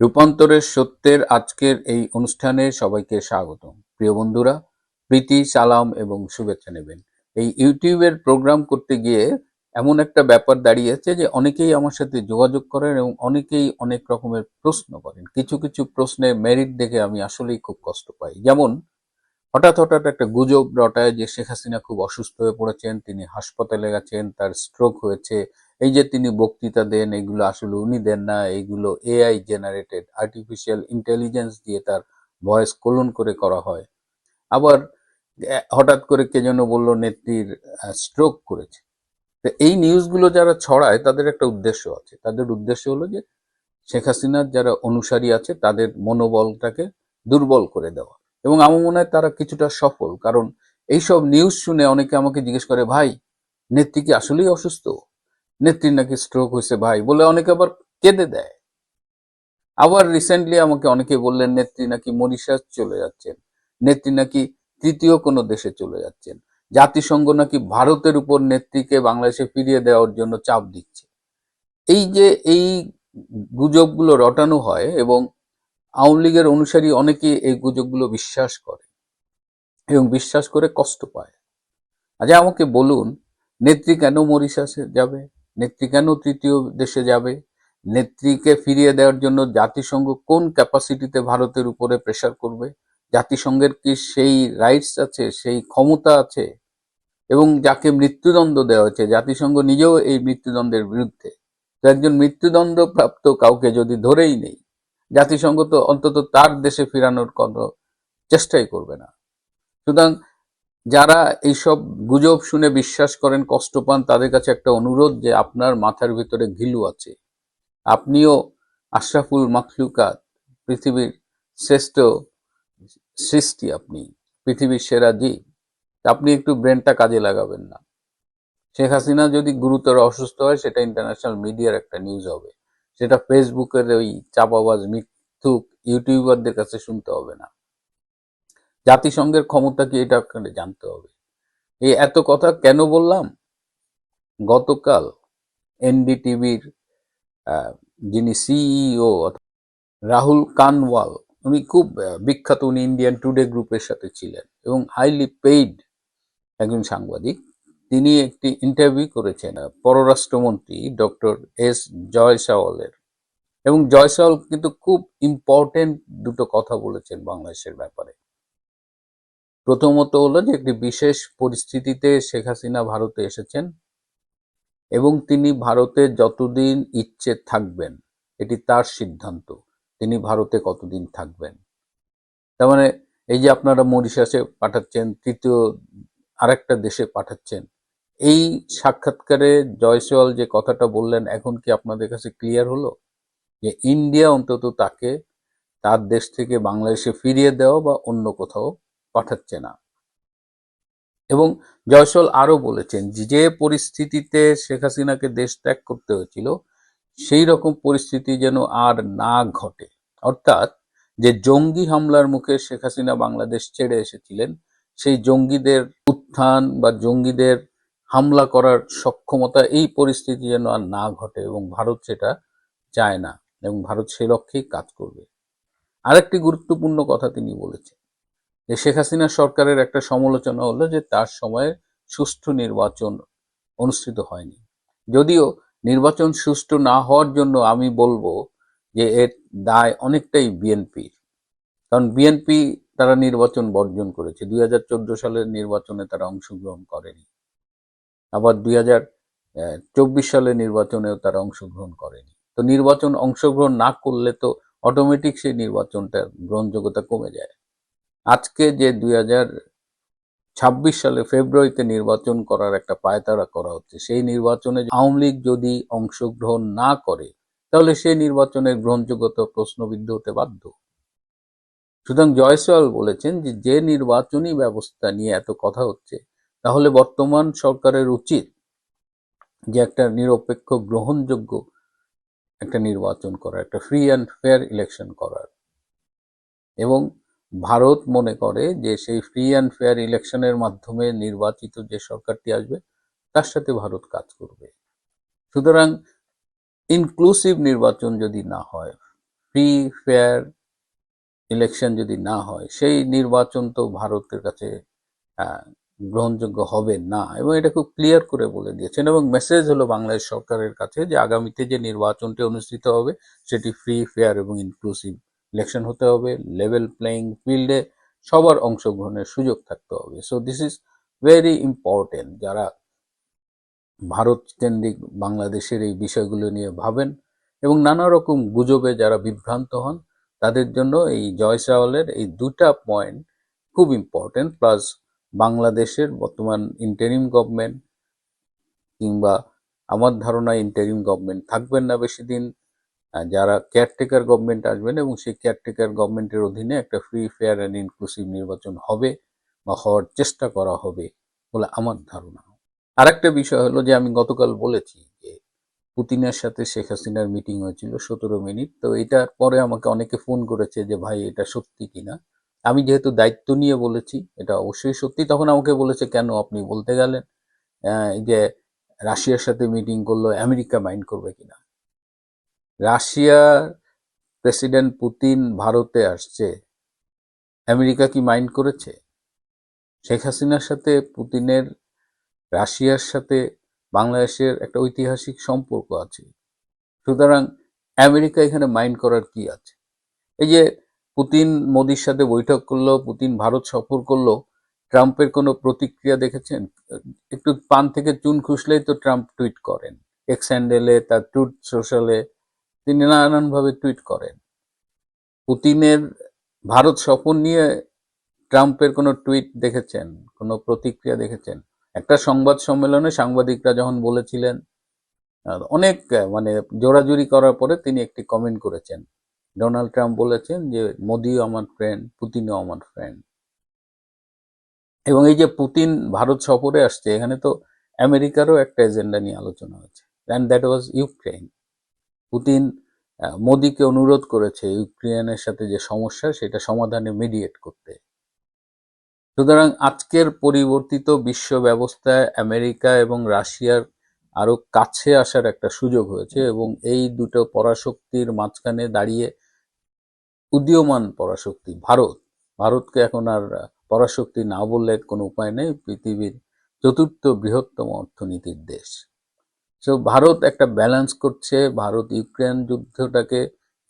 রূপান্তরের সত্যের আজকের এই অনুষ্ঠানে সবাইকে স্বাগত প্রিয় বন্ধুরা, প্রীতি, সালাম এবং শুভেচ্ছা নেবেন। এই ইউটিউবের প্রোগ্রাম করতে গিয়ে এমন একটা ব্যাপার দাঁড়িয়েছে যে অনেকেই আমার সাথে যোগাযোগ করেন এবং অনেকেই অনেক রকমের প্রশ্ন করেন। কিছু কিছু প্রশ্নের মেরিট দেখে আমি আসলেই খুব কষ্ট পাই। যেমন, হঠাৎ হঠাৎ একটা গুজব রটায় যে শেখ হাসিনা খুব অসুস্থ হয়ে পড়েছেন, তিনি হাসপাতালে গেছেন, তার স্ট্রোক হয়েছে এই যে তিনি বক্তৃতা দেন, এগুলো আসলে উনি দেন না এইগুলো এআই জেনারেটেড আর্টিফিশিয়াল ইন্টেলিজেন্স দিয়ে তার ভয়েস কোলন করে করা হয়। আবার হঠাৎ করে কে যেন বলল নেত্রীর স্ট্রোক করেছে। তো এই নিউজগুলো যারা ছড়ায়, তাদের একটা উদ্দেশ্য আছে। তাদের উদ্দেশ্য হলো যে, শেখ হাসিনার যারা অনুসারী আছে, তাদের মনোবলটাকে দুর্বল করে দেওয়া। এবং আমার মনে হয় তারা কিছুটা সফল। কারণ, এইসব নিউজ শুনে অনেকে আমাকে জিজ্ঞেস করে, ভাই, নেত্রী কি আসলেই অসুস্থ? নেত্রীর নাকি স্ট্রোক হয়েছে ভাই বলে অনেকে আবার কেঁদে দেয়। আবার রিসেন্টলি আমাকে অনেকে বললেন, নেত্রী নাকি মরিশাস চলে যাচ্ছেন। নেত্রী নাকি তৃতীয় কোনো দেশে চলে যাচ্ছেন। জাতিসংঘ নাকি ভারতের উপর নেত্রীকে বাংলাদেশে ফিরিয়ে দেওয়ার জন্য চাপ দিচ্ছে। এই যে এই গুজবগুলো রটানো হয় এবং আওয়ামী লীগের অনুসারী অনেকে এই গুজবগুলো বিশ্বাস করে এবং বিশ্বাস করে কষ্ট পায়। আচ্ছা আমাকে বলুন, নেত্রী কেন মরিশাসে যাবে? নেত্রী কেন তৃতীয় দেশে যাবে? নেত্রীকে ফিরিয়ে দেওয়ার জন্য জাতিসংঘ কোন ক্যাপাসিটিতে ভারতের উপরে প্রেসার করবে? জাতিসংঘের কি সেই রাইটস আছে, সেই ক্ষমতা আছে? এবং যাকে মৃত্যুদণ্ড দেওয়া হয়েছে, জাতিসংঘ নিজেও এই মৃত্যুদণ্ডের বিরুদ্ধে। তো একজন মৃত্যুদণ্ড প্রাপ্ত কাউকে যদি ধরেই নেই, জাতিসংঘ তো অন্তত তার দেশে ফেরানোর কোনো চেষ্টাই করবে না। সুতরাং যারা এইসব গুজব শুনে বিশ্বাস করেন, কষ্ট পান, তাদের কাছে একটা অনুরোধ যে আপনার মাথার ভিতরে ঘিলু আছে। আপনিও আশরাফুল মাখলুকাত, পৃথিবীর শ্রেষ্ঠ সৃষ্টি আপনি, পৃথিবীর সেরা জীব। আপনি একটু ব্রেনটা কাজে লাগাবেন না। শেখ হাসিনা যদি গুরুতর অসুস্থ হয়, সেটা ইন্টারন্যাশনাল মিডিয়ার একটা নিউজ হবে। সেটা ফেসবুকের ওই চাপাবাজ মিথ্যুক ইউটিউবারদের কাছে শুনতে হবে না। জাতিসংঘের ক্ষমতা কি এটা আপনাকে জানতে হবে। এই এত কথা কেন বললাম? গতকাল এনডিটিভির যিনি সিইও রাহুল কানওয়াল, উনি খুব বিখ্যাত, উনি ইন্ডিয়ান টুডে গ্রুপের সাথে ছিলেন এবং হাইলি পেইড একজন সাংবাদিক। তিনি একটি ইন্টারভিউ করেছেন পররাষ্ট্রমন্ত্রী ডক্টর এস জয়সাওয়ালের। এবং জয়সাওয়াল কিন্তু খুব ইম্পর্টেন্ট দুটো কথা বলেছেন বাংলাদেশের ব্যাপারে। প্রথমত হলো যে একটি বিশেষ পরিস্থিতিতে শেখ হাসিনা ভারতে এসেছেন এবং তিনি ভারতে যতদিন ইচ্ছে থাকবেন, এটি তার সিদ্ধান্ত, তিনি ভারতে কতদিন থাকবেন। তার মানে এই যে আপনারা মরিশাসে পাঠাচ্ছেন, তৃতীয় আরেকটা দেশে পাঠাচ্ছেন, এই সাক্ষাৎকারে জয়সওয়াল যে কথাটা বললেন, এখন কি আপনাদের কাছে ক্লিয়ার হলো? যে ইন্ডিয়া অন্তত তাকে তার দেশ থেকে বাংলাদেশে ফিরিয়ে দেওয়া বা অন্য কোথাও পাঠাচ্ছে না। এবং জয়সওয়াল আরও বলেছেন যে পরিস্থিতিতে শেখ হাসিনাকে দেশ ত্যাগ করতে হয়েছিল, সেই রকম পরিস্থিতি যেন আর না ঘটে। অর্থাৎ যে জঙ্গি হামলার মুখে শেখ হাসিনা বাংলাদেশ ছেড়ে এসেছিলেন, সেই জঙ্গিদের উত্থান বা জঙ্গিদের হামলা করার সক্ষমতা এই পরিস্থিতি যেন আর না ঘটে এবং ভারত সেটা চায় না এবং ভারত সে লক্ষ্যেই কাজ করবে। আরেকটি গুরুত্বপূর্ণ কথা তিনি বলেছেন শেখ হাসিনা সরকারের একটা সমালোচনা হলো যে তার সময়ে সুষ্ঠু নির্বাচন অনুষ্ঠিত হয়নি। যদিও নির্বাচন সুষ্ঠু না হওয়ার জন্য আমি বলব যে এর দায় অনেকটাই বিএনপির। কারণ বিএনপি তারা নির্বাচন বর্জন করেছে। দুই হাজার চোদ্দ সালের নির্বাচনে তারা অংশগ্রহণ করেনি। আবার দুই হাজার চব্বিশ সালের নির্বাচনেও তারা অংশগ্রহণ করেনি। তো নির্বাচন অংশগ্রহণ না করলে তো অটোমেটিক সেই নির্বাচনটা গ্রহণযোগ্যতা কমে যায়। আজকে যে দুই ছাব্বিশ সালে ফেব্রুয়ারিতে নির্বাচন করার একটা পায়তারা করা হচ্ছে, সেই নির্বাচনে আওয়ামী লীগ যদি অংশগ্রহণ না করে, তাহলে সেই নির্বাচনের গ্রহণযোগ্যতা প্রশ্নবিদ্ধ হতে বাধ্য। সুতরাং জয়সওয়াল বলেছেন যে যে নির্বাচনী ব্যবস্থা নিয়ে এত কথা হচ্ছে, তাহলে বর্তমান সরকারের উচিত যে একটা নিরপেক্ষ গ্রহণযোগ্য একটা নির্বাচন করা একটা ফ্রি অ্যান্ড ফেয়ার ইলেকশন করার। এবং ভারত মনে করে যে সেই ফ্রি অ্যান্ড ফেয়ার ইলেকশনের মাধ্যমে নির্বাচিত যে সরকারটি আসবে, তার সাথে ভারত কাজ করবে। সুতরাং ইনক্লুসিভ নির্বাচন যদি না হয় ফ্রি ফেয়ার ইলেকশন যদি না হয়, সেই নির্বাচন তো ভারতের কাছে গ্রহণযোগ্য হবে না। এবং এটা খুব ক্লিয়ার করে বলে দিয়েছেন এবং মেসেজ হলো বাংলাদেশ সরকারের কাছে যে আগামীতে যে নির্বাচনটি অনুষ্ঠিত হবে, সেটি ফ্রি ফেয়ার এবং ইনক্লুসিভ ইলেকশন হতে হবে লেভেল প্লেয়িং ফিল্ডে সবার অংশগ্রহণের সুযোগ থাকতে হবে। So this is very important যারা ভারত কেন্দ্রিক বাংলাদেশের এই বিষয়গুলো নিয়ে ভাবেন এবং নানা রকম গুজবে যারা বিভ্রান্ত হন, তাদের জন্য এই জয়স রাওয়ালের এই দুটা পয়েন্ট খুব ইম্পর্টেন্ট প্লাস বাংলাদেশের বর্তমান ইন্টারিম গভর্নমেন্ট কিংবা আমার ধারণা ইন্টারিম গভর্নমেন্ট থাকবেন না বেশি দিন। যারা কেয়ারটেকার গভর্নমেন্ট আসবেন এবং সেই কেয়ারটেকার গভর্নমেন্টের অধীনে একটা ফ্রি ফেয়ার অ্যান্ড ইনক্লুসিভ নির্বাচন হবে বা হওয়ার চেষ্টা করা হবে বলে আমার ধারণা। আরেকটা বিষয় হলো যে আমি গতকাল বলেছি যে পুতিনের সাথে শেখ হাসিনার মিটিং হয়েছিল সতেরো মিনিট, তো এটার পরে আমাকে অনেকে ফোন করেছে যে, ভাই, এটা সত্যি কিনা? আমি যেহেতু দায়িত্ব নিয়ে বলেছি, এটা অবশ্যই সত্যি। তখন আমাকে বলেছে, কেন আপনি বলতে গেলেন? যে রাশিয়ার সাথে মিটিং করল, আমেরিকা মাইন্ড করবে কিনা? রাশিয়ার প্রেসিডেন্ট পুতিন ভারতে আসছে। আমেরিকা কি মাইন্ড করেছে? শেখ হাসিনার সাথে, পুতিনের, রাশিয়ার সাথে বাংলাদেশের একটা ঐতিহাসিক সম্পর্ক আছে। সুতরাং আমেরিকা এখানে মাইন্ড করার কি আছে? এই যে পুতিন মোদির সাথে বৈঠক করল, পুতিন ভারত সফর করল, ট্রাম্পের কোনো প্রতিক্রিয়া দেখেছেন? একটু পান থেকে চুন খুসলেই তো ট্রাম্প টুইট করেন। এক্স হ্যান্ডেলে তার টুইট সোশ্যালে তিনি নানানভাবে টুইট করেন। পুতিনের ভারত সফর নিয়ে ট্রাম্পের কোনো টুইট দেখেছেন, কোনো প্রতিক্রিয়া দেখেছেন? একটা সংবাদ সম্মেলনে সাংবাদিকরা যখন বলেছিলেন অনেক মানে জোরাজুরি করার পরে তিনি একটি কমেন্ট করেছেন। ডোনাল্ড ট্রাম্প বলেছেন যে, মোদিও আমার ফ্রেন্ড পুতিনও আমার ফ্রেন্ড এবং এই যে পুতিন ভারত সফরে আসছে, এখানে তো আমেরিকারও একটা এজেন্ডা নিয়ে আলোচনা হয়েছে। And that was Ukraine Putin মোদিকে অনুরোধ করেছে ইউক্রেনের সাথে যে সমস্যা, সেটা সমাধানে মিডিয়েট করতে। সুতরাং আজকের পরিবর্তিত বিশ্ব ব্যবস্থায় আমেরিকা এবং রাশিয়ার আরও কাছে আসার একটা সুযোগ হয়েছে এবং এই দুটো পরাশক্তির মাঝখানে দাঁড়িয়ে উদীয়মান পরাশক্তি ভারত। ভারতকে এখন আর পরাশক্তি না বললে কোনো উপায় নেই, পৃথিবীর চতুর্থ বৃহত্তম অর্থনীতির দেশ। সো ভারত একটা ব্যালেন্স করছে, ভারত ইউক্রেন যুদ্ধটাকে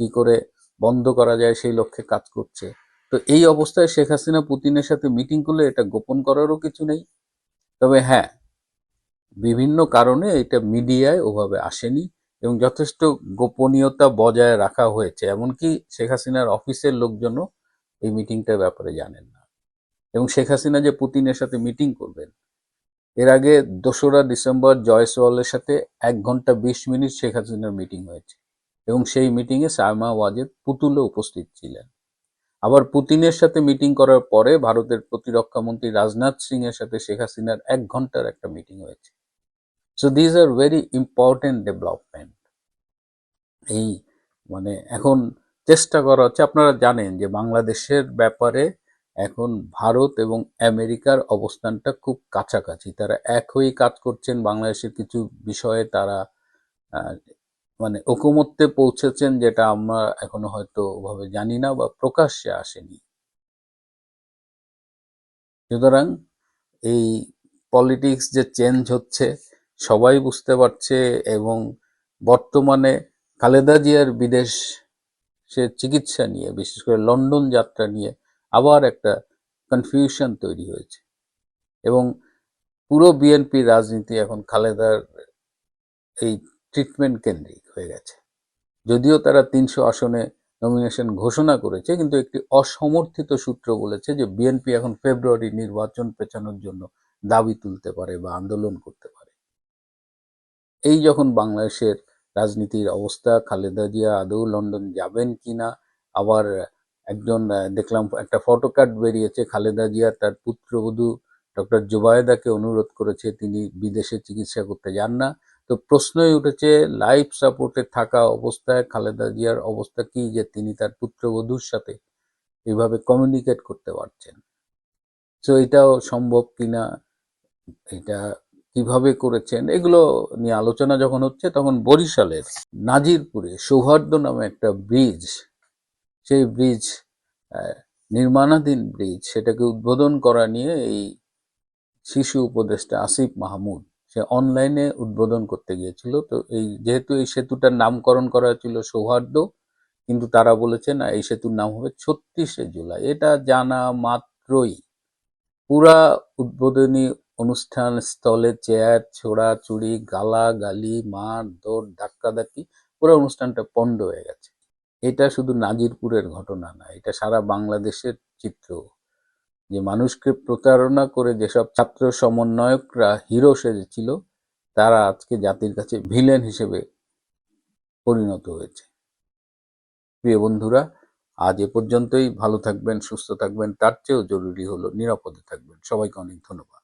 কি করে বন্ধ করা যায় সেই লক্ষ্যে কাজ করছে। তো এই অবস্থায় শেখ হাসিনা পুতিনের সাথে মিটিং করলে এটা গোপন করারও কিছু নেই। তবে হ্যাঁ বিভিন্ন কারণে এটা মিডিয়ায় ওভাবে আসেনি এবং যথেষ্ট গোপনীয়তা বজায় রাখা হয়েছে। এমনকি শেখ হাসিনার অফিসের লোকজনও এই মিটিংটার ব্যাপারে জানেন না। এবং শেখ হাসিনা যে পুতিনের সাথে মিটিং করবেন এর আগে দোসরা ডিসেম্বর জয়সওয়ালের সাথে এক ঘণ্টা বিশ মিনিট শেখ হাসিনার মিটিং হয়েছে এবং সেই মিটিংয়ে সায়মা ওয়াজেদ পুতুলও উপস্থিত ছিলেন। আবার পুতিনের সাথে মিটিং করার পরে ভারতের প্রতিরক্ষা মন্ত্রী রাজনাথ সিং এর সাথে শেখ হাসিনার এক ঘণ্টার একটা মিটিং হয়েছে। So these are very important development এই মানে এখন চেষ্টা করা হচ্ছে, আপনারা জানেন যে বাংলাদেশের ব্যাপারে এখন ভারত এবং আমেরিকার অবস্থানটা খুব কাছাকাছি। তারা এক হয়েই কাজ করছেন, বাংলাদেশের কিছু বিষয়ে তারা মানে ঐকমত্যে পৌঁছেছেন যেটা আমরা এখনও হয়তো ওভাবে জানি না বা প্রকাশ্যে আসেনি। সুতরাং এই পলিটিক্স যে চেঞ্জ হচ্ছে, সবাই বুঝতে পারছে এবং বর্তমানে খালেদা জিয়ার বিদেশ সে চিকিৎসা নিয়ে, বিশেষ করে লন্ডন যাত্রা নিয়ে আবার একটা কনফিউশন তৈরি হয়েছে। এবং পুরো বিএনপি রাজনীতি এখন খালেদার এই ট্রিটমেন্ট কেন্দ্রিক হয়ে গেছে। যদিও তারা তিনশো আসনে নমিনেশন ঘোষণা করেছে, কিন্তু একটি অসমর্থিত সূত্র বলেছে যে বিএনপি এখন ফেব্রুয়ারি নির্বাচন পেছানোর জন্য দাবি তুলতে পারে বা আন্দোলন করতে পারে। এই যখন বাংলাদেশের রাজনীতির অবস্থা, খালেদা জিয়া আদৌ লন্ডন যাবেন কিনা, আবার একজন দেখলাম একটা ফটো কার্ড বেরিয়েছে, খালেদা জিয়া তার পুত্রবধূ ডক্টর জুবায়েদাকে অনুরোধ করেছে, তিনি বিদেশে চিকিৎসা করতে যান না। তো প্রশ্নই উঠেছে, লাইফ সাপোর্টে থাকা অবস্থায় খালেদা জিয়ার অবস্থা কি যে তিনি তার পুত্রবধূর সাথে এইভাবে কমিউনিকেট করতে পারছেন? তো এটাও সম্ভব কিনা? এটা কীভাবে করেছেন? এগুলো নিয়ে আলোচনা যখন হচ্ছে তখন বরিশালের নাজিরপুরে সৌহার্দ্য নামে একটা ব্রিজ সেই ব্রিজ নির্মাণাধীন ব্রিজ সেটাকে উদ্বোধন করা নিয়ে এই শিশু উপদেষ্টা আসিফ মাহমুদ, সে অনলাইনে উদ্বোধন করতে গিয়েছিল। তো এই যেহেতু এই সেতুটার নামকরণ করা হয়েছিল সৌহার্দ্য, কিন্তু তারা বলেছে, না, এই সেতুর নাম হবে ছত্রিশে জুলাই। এটা জানা মাত্রই। পুরা উদ্বোধনী অনুষ্ঠান স্থলে চেয়ার ছোড়াছুড়ি গালাগালি, মার দৌড় ধাক্কাধাক্কি, পুরো অনুষ্ঠানটা পণ্ড হয়ে গেছে। এটা শুধু নাজিরপুরের ঘটনা না, এটা সারা বাংলাদেশের চিত্র। যে মানুষকে প্রতারণা করে যেসব ছাত্র সমন্বয়করা হিরো সেজেছিল, তারা আজকে জাতির কাছে ভিলেন হিসেবে পরিণত হয়েছে। প্রিয় বন্ধুরা, আজ এ পর্যন্তই। ভালো থাকবেন, সুস্থ থাকবেন, তার চেয়েও জরুরি হলো নিরাপদে থাকবেন। সবাইকে অনেক ধন্যবাদ।